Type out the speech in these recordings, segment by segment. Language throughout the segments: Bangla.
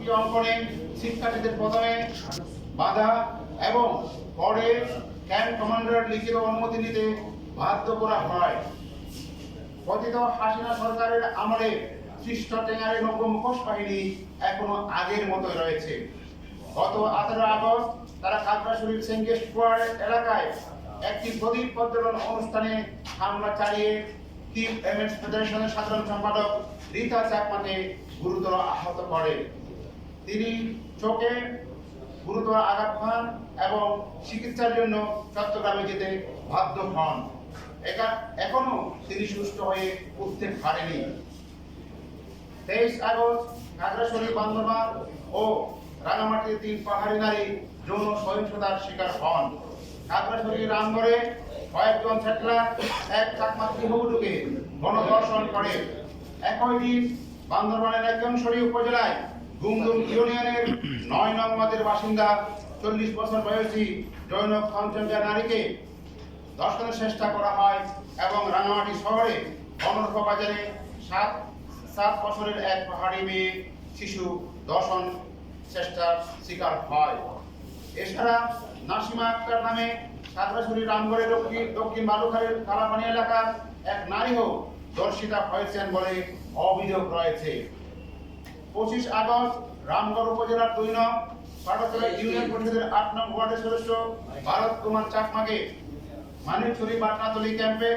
প্রতীকী অঙ্কনে শিক্ষার্থীদের প্রথমে বাধা এবং পরে ক্যাম্প কমান্ডার লিখিত অনুমতি নিতে বাধ্য করা হয়। কথিত হাসিনা সরকারের আমলে সৃষ্ট টেঙ্গারে নব্য মুখোশ বাহিনী এখনও আগের মতোই রয়েছে। গত আঠারো আগস্ট তারা খাগড়াছড়ির সেঙ্গে স্কোয়ার এলাকায় একটি প্রদীপ প্রজ্বলন অনুষ্ঠানে হামলা চালিয়ে টিম এমএস ফেডারেশনের সাধারণ সম্পাদক রীতা চাকমাকে গুরুতর আহত করে। তিনি চোখে গুরুতর আঘাত পান এবং চিকিৎসার জন্য চট্টগ্রামে যেতে বাধ্য হন। এখনও তিনি সুস্থ হয়ে উঠতে পারেনি। তেইশ আগস্ট খাগড়াছড়ি বান্দরবান ও রাঙামাটির তিন পাহাড়ি নারী যৌন সহিংসতার শিকার হন। খাগড়াছড়ি রামগড়ে কয়েকজন সেটলার এক চাকমা গৃহবধূকে গণধর্ষণ করে। একই দিন বান্দরবানের একজনসরি উপজেলায় গুমদুম ইউনিয়নের নয় নং ওয়ার্ডের বাসিন্দা চল্লিশ বছর বয়সী জৈনব কাঞ্চনজা নারীকে দর্শনের চেষ্টা করা হয় এবং রাঙামাটি শহরে অনর্ঘ বাজারে সাত সাত বছরের এক পাহাড়ি মেয়ে শিশু দর্শন চেষ্টার শিকার হয়। এছাড়া নাসিমা আক্তার নামে সাগরাছড়ি রামগড়ের দক্ষিণ দক্ষিণ বালুখালের কালাপানি এলাকার এক নারীও দর্শিতা হয়েছেন বলে অভিযোগ রয়েছে। পঁচিশ আগস্ট, রামগড় উপজেলার দুই নং, পাটতলা ইউনিয়ন পরিষদের আট নং ওয়ার্ডের সদস্য ভারত কুমার চাকমাকে মানিকছড়ি পাটনাতলি ক্যাম্পে,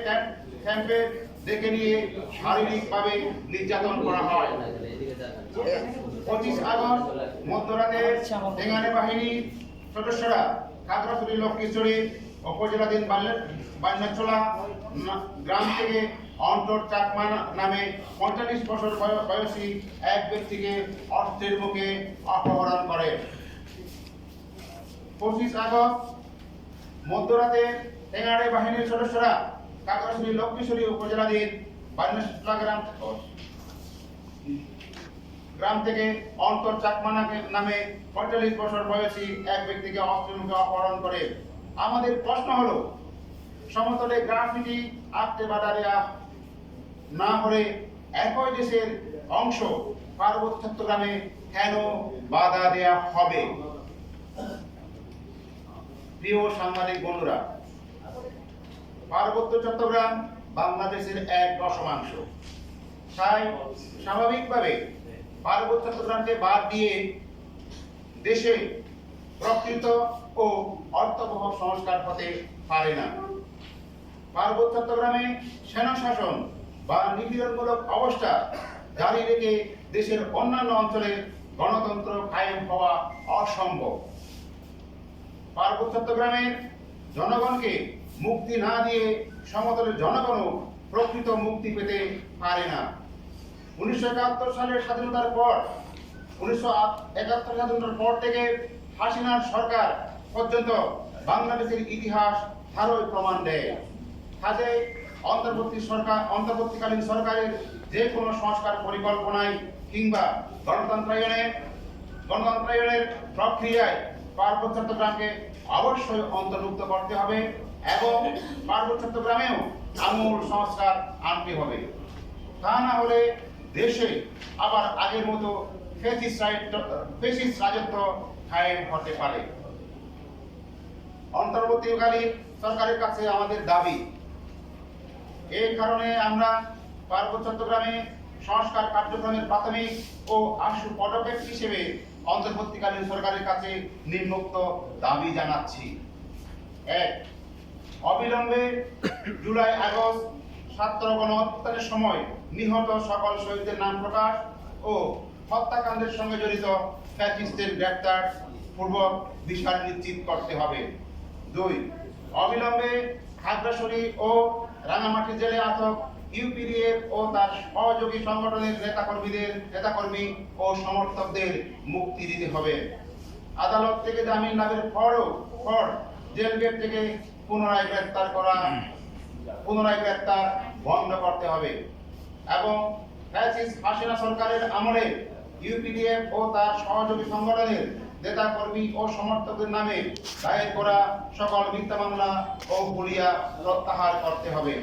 ক্যাম্প ডেকে নিয়ে শারীরিকভাবে নির্যাতন করা হয়। পঁচিশ আগস্ট, মধ্যরাতে টেঙ্গানে বাহিনীর সদস্যরা খাগড়াছড়ি, লক্ষ্মীছড়ি, উপজেলাধীন বান্যাচলা গ্রাম থেকে অন্তর চাকমা নামে পঁয়তাল্লিশ বছর বয়সী এক ব্যক্তিকে অস্ত্রের মুখে অপহরণ করে। পঁচিশ আগস্ট, মধ্যরাতে টেঙ্গাড়ে বাহিনীর সদস্যরা কাকড়াছড়ি লক্ষ্মীছড়ি উপজেলাধীন গ্রাম গ্রাম থেকে অন্তর চাকমা নামে পঁয়তাল্লিশ বছর বয়সী এক ব্যক্তিকে অস্ত্রের মুখে অপহরণ করে। আমাদের প্রশ্ন হলো, সমতলে গ্রাফিটি আঁকতে বাধা দেওয়া না হলে একই দেশের অংশ পার্বত্য চট্টগ্রামে কেন বাধা দেয়া হবে? প্রিয় সাংবাদিক বন্ধুরা, পার্বত্য চট্টগ্রাম বাংলাদেশের এক দশমাংশ তাই স্বাভাবিকভাবে পার্বত্য চট্টগ্রামকে বাদ দিয়ে দেশে প্রকৃত ও অর্থবহ সংস্কার হতে পারে না। পার্বত্য চট্টগ্রামে সেনা শাসন বা নিপীড়নমূলক অবস্থা জারি রেখে দেশের অন্যান্য অঞ্চলে গণতন্ত্র কায়েম হওয়া অসম্ভব। পার্বত্য চট্টগ্রামের জনগণকে মুক্তি না দিয়ে সমতলের জনগণও প্রকৃত মুক্তি পেতে পারে না। উনিশশো একাত্তর সালের স্বাধীনতার পর, উনিশশো একাত্তর স্বাধীনতার পর থেকে হাসিনার সরকার পর্যন্ত বাংলাদেশের ইতিহাস ধারই প্রমাণ দেয়। কাজে অন্তর্বর্তী সরকার, অন্তর্বর্তীকালীন সরকারের যে কোনো সংস্কার পরিকল্পনায় কিংবা গণতন্ত্রায়নের গণতন্ত্রায়নের প্রক্রিয়ায় পার্বত্য চট্টগ্রামকে অবশ্যই অন্তর্ভুক্ত করতে হবে এবং পার্বত্য চট্টগ্রামেও আমূল সংস্কার আনতে হবে। তা না হলে দেশে আবার আগের মতো রাজত্ব কায়েম হতে পারে। অন্তর্বর্তীকালীন সরকারের কাছে আমাদের দাবি এই কারণে আমরা পার্বত্য চট্টগ্রামে সংস্কার কার্যক্রমের প্রাথমিক ও আশু পদক্ষেপ হিসেবে অন্তর্বর্তীকালীন সরকারের কাছে নিম্নোক্ত দাবি জানাচ্ছি। এক, অবিলম্বে জুলাই, আগস্ট, ছাত্র গণহত্যার সময় নিহত সকল শহীদদের নাম প্রকাশ ও হত্যাকাণ্ডের সঙ্গে জড়িত ফ্যাসিস্টের গ্রেপ্তার পূর্বক বিচার নিশ্চিত করতে হবে। দুই, অবিলম্বে খাগড়াছড়ি ও রাঙামাটি জেলে আটক ইউপিডিএফ ও তার সহযোগী সংগঠনের নেতাকর্মীদের, নেতাকর্মী ও সমর্থকদের মুক্তি দিতে হবে। আদালত থেকে জামিন লাভের পরও পর জেল গেট থেকে পুনরায় গ্রেফতার করা, পুনরায় গ্রেফতার বন্ধ করতে হবে এবং ফ্যাসিস্ট হাসিনা সরকারের আমলে ইউপিডিএফ ও তার সহযোগী সংগঠনের নেতা কর্মী ও সমর্থকদের নামে দায়ের করা সকল মিথ্যা মামলা ও গুলিয়া প্রত্যাহার করতে হবে।